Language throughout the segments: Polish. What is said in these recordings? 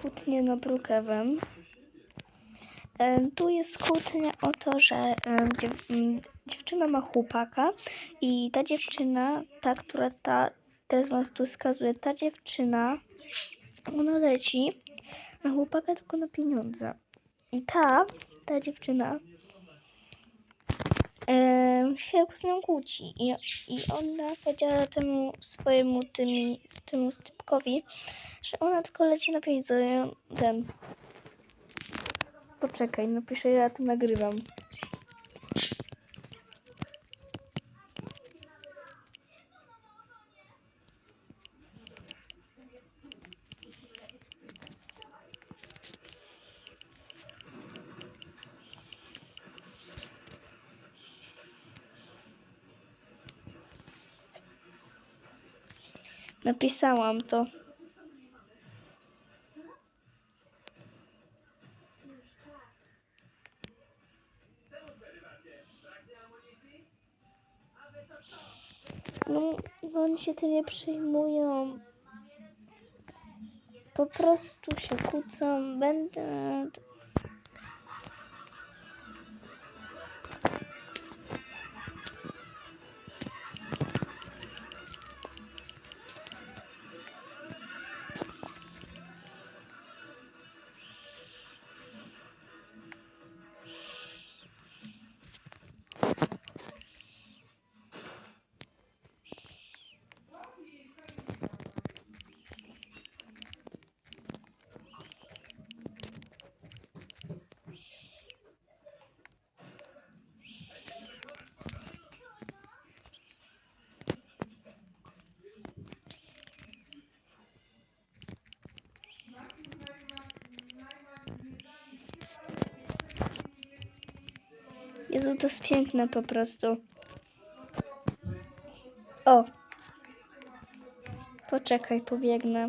kłótnię na Brookhaven. Tu jest kłótnia o to, że em, dziew m, dziewczyna ma chłopaka i ta dziewczyna, ta, która ta, teraz was tu wskazuje, ta dziewczyna, ona leci na chłopaka tylko na pieniądze. I ta, ta dziewczyna em, się z nią kłóci. I, I ona powiedziała temu swojemu tymi, temu typkowi, że ona tylko leci na pieniądze. Ten. Poczekaj, napiszę, ja to nagrywam. Napisałam to. No, oni się tym nie przejmują. Po prostu się kłócą. Będę. Jezu, to jest piękne po prostu. O! Poczekaj, pobiegnę.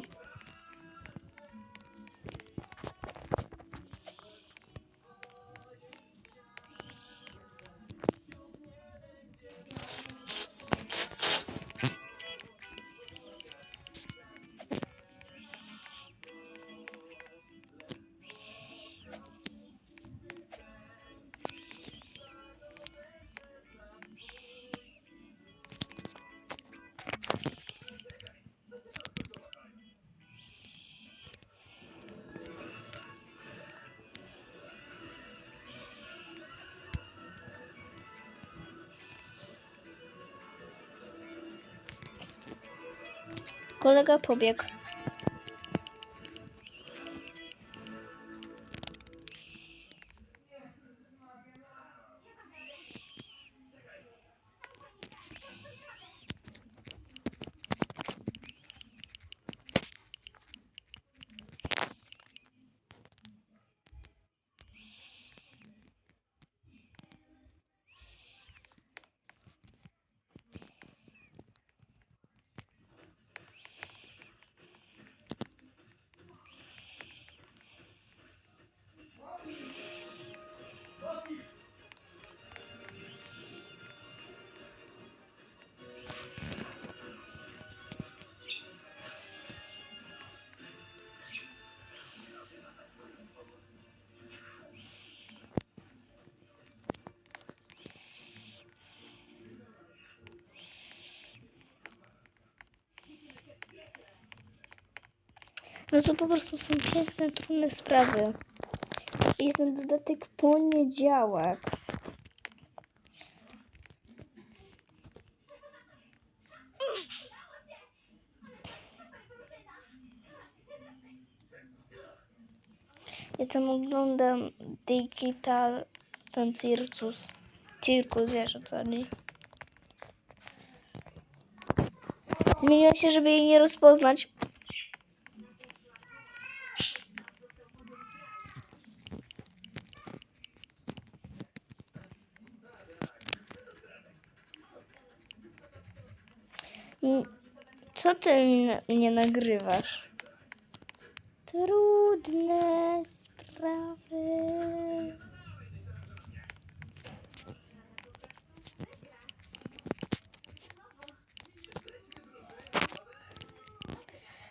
Kolega pobiegł. No to po prostu są piękne, trudne sprawy. Jest na dodatek poniedziałek. Ja tam oglądam digital, ten circus. Cirkus, wiesz o co chodzi. Zmieniła się, żeby jej nie rozpoznać. Co ty mnie, nagrywasz? Trudne sprawy.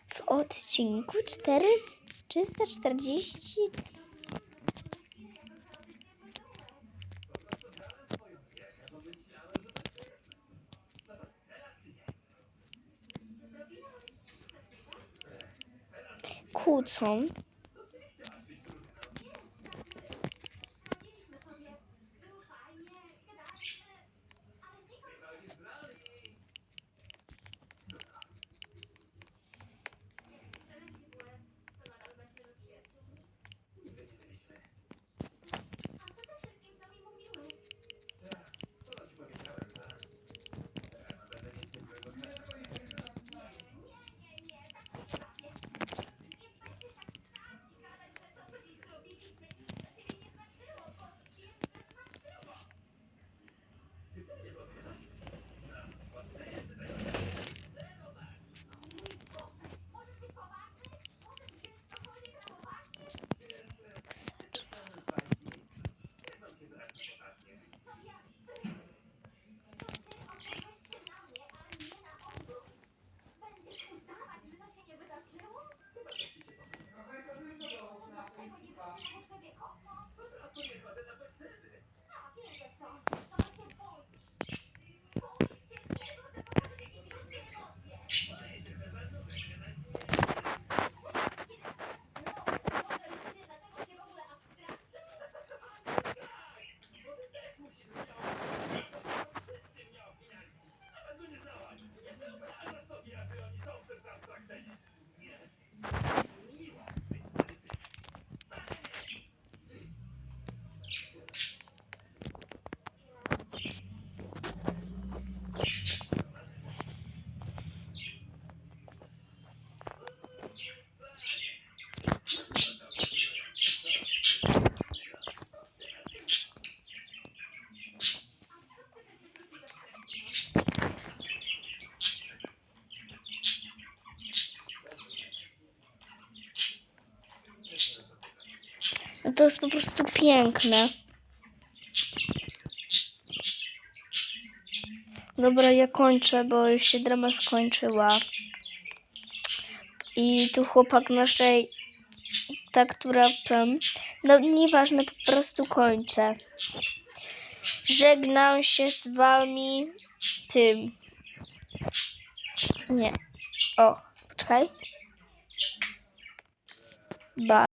W odcinku 400. 340. Kłócą. No to jest po prostu piękne. Dobra, ja kończę, bo już się drama skończyła. I tu chłopak naszej, ta, która tam, no nieważne, po prostu kończę. Żegnam się z wami tym. Nie. O, poczekaj. Ba.